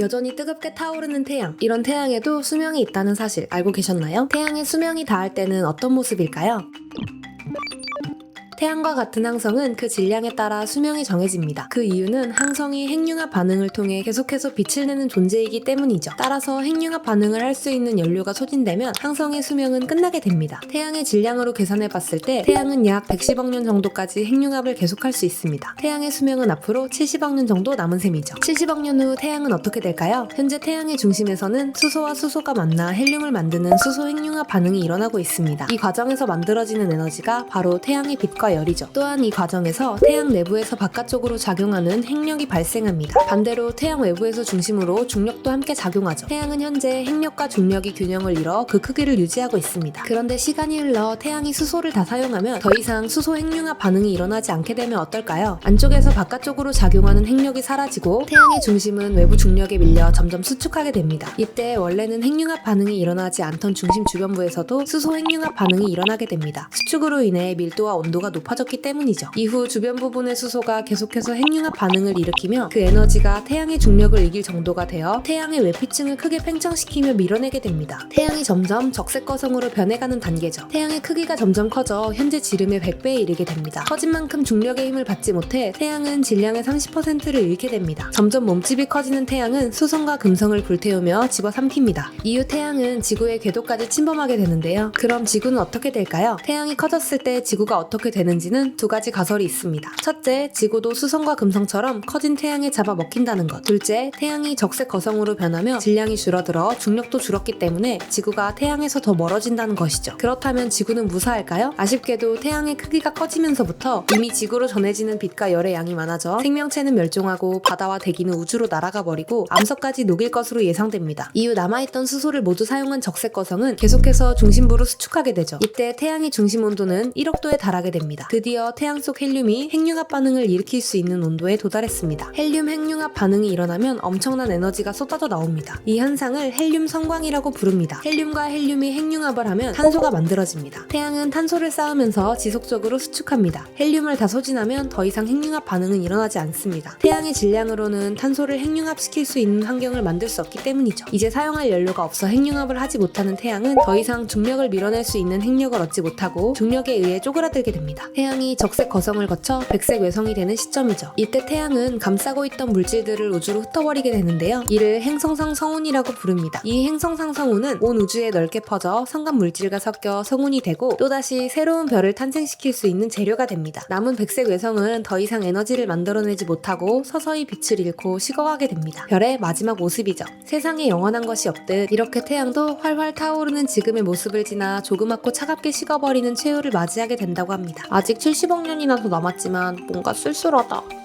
여전히 뜨겁게 타오르는 태양. 이런 태양에도 수명이 있다는 사실 알고 계셨나요? 태양의 수명이 닿을 때는 어떤 모습일까요? 태양과 같은 항성은 그 질량에 따라 수명이 정해집니다. 그 이유는 항성이 핵융합 반응을 통해 계속해서 빛을 내는 존재이기 때문이죠. 따라서 핵융합 반응을 할 수 있는 연료가 소진되면 항성의 수명은 끝나게 됩니다. 태양의 질량으로 계산해 봤을 때 태양은 약 110억 년 정도까지 핵융합을 계속할 수 있습니다. 태양의 수명은 앞으로 70억 년 정도 남은 셈이죠. 70억 년 후 태양은 어떻게 될까요? 현재 태양의 중심에서는 수소와 수소가 만나 헬륨을 만드는 수소 핵융합 반응이 일어나고 있습니다. 이 과정에서 만들어지는 에너지가 바로 태양의 빛과 열이죠. 또한 이 과정에서 태양 내부에서 바깥쪽으로 작용하는 핵력이 발생합니다. 반대로 태양 외부에서 중심으로 중력도 함께 작용하죠. 태양은 현재 핵력과 중력이 균형을 이뤄 그 크기를 유지하고 있습니다. 그런데 시간이 흘러 태양이 수소를 다 사용하면 더 이상 수소 핵융합 반응이 일어나지 않게 되면 어떨까요? 안쪽에서 바깥쪽으로 작용하는 핵력이 사라지고 태양의 중심은 외부 중력에 밀려 점점 수축하게 됩니다. 이때 원래는 핵융합 반응이 일어나지 않던 중심 주변부에서도 수소 핵융합 반응이 일어나게 됩니다. 수축으로 인해 밀도와 온도가 높 아졌기 때문이죠. 이후 주변 부분의 수소가 계속해서 핵융합 반응을 일으키며 그 에너지가 태양의 중력을 이길 정도가 되어 태양의 외피층을 크게 팽창시키며 밀어내게 됩니다. 태양이 점점 적색 거성으로 변해가는 단계죠. 태양의 크기가 점점 커져 현재 지름의 100배에 이르게 됩니다. 커진 만큼 중력의 힘을 받지 못해 태양은 질량의 30%를 잃게 됩니다. 점점 몸집이 커지는 태양은 수성과 금성을 불태우며 집어삼킵니다. 이후 태양은 지구의 궤도까지 침범하게 되는데요. 그럼 지구는 어떻게 될까요? 태양이 커졌을 때 지구가 어떻게 되는 지는 두 가지 가설이 있습니다. 첫째, 지구도 수성과 금성처럼 커진 태양에 잡아 먹힌다는 것. 둘째, 태양이 적색 거성으로 변하며 질량이 줄어들어 중력도 줄었기 때문에 지구가 태양에서 더 멀어진다는 것이죠. 그렇다면 지구는 무사할까요? 아쉽게도 태양의 크기가 커지면서부터 이미 지구로 전해지는 빛과 열의 양이 많아져 생명체는 멸종하고 바다와 대기는 우주로 날아가 버리고 암석까지 녹일 것으로 예상됩니다. 이후 남아있던 수소를 모두 사용한 적색 거성은 계속해서 중심부로 수축하게 되죠. 이때 태양의 중심 온도는 1억 도에 달하게 됩 니다. 드디어 태양 속 헬륨이 핵융합 반응을 일으킬 수 있는 온도에 도달했습니다. 헬륨 핵융합 반응이 일어나면 엄청난 에너지가 쏟아져 나옵니다. 이 현상을 헬륨 성광이라고 부릅니다. 헬륨과 헬륨이 핵융합을 하면 탄소가 만들어집니다. 태양은 탄소를 쌓으면서 지속적으로 수축합니다. 헬륨을 다 소진하면 더 이상 핵융합 반응은 일어나지 않습니다. 태양의 질량으로는 탄소를 핵융합시킬 수 있는 환경을 만들 수 없기 때문이죠. 이제 사용할 연료가 없어 핵융합을 하지 못하는 태양은 더 이상 중력을 밀어낼 수 있는 핵력을 얻지 못하고 중력에 의해 쪼그라들게 됩니다. 태양이 적색 거성을 거쳐 백색 외성이 되는 시점이죠. 이때 태양은 감싸고 있던 물질들을 우주로 흩어버리게 되는데요. 이를 행성상 성운이라고 부릅니다. 이 행성상 성운은 온 우주에 넓게 퍼져 성간 물질과 섞여 성운이 되고 또다시 새로운 별을 탄생시킬 수 있는 재료가 됩니다. 남은 백색 외성은 더 이상 에너지를 만들어내지 못하고 서서히 빛을 잃고 식어가게 됩니다. 별의 마지막 모습이죠. 세상에 영원한 것이 없듯 이렇게 태양도 활활 타오르는 지금의 모습을 지나 조그맣고 차갑게 식어버리는 최후를 맞이하게 된다고 합니다. 아직 70억 년이나 더 남았지만 뭔가 쓸쓸하다.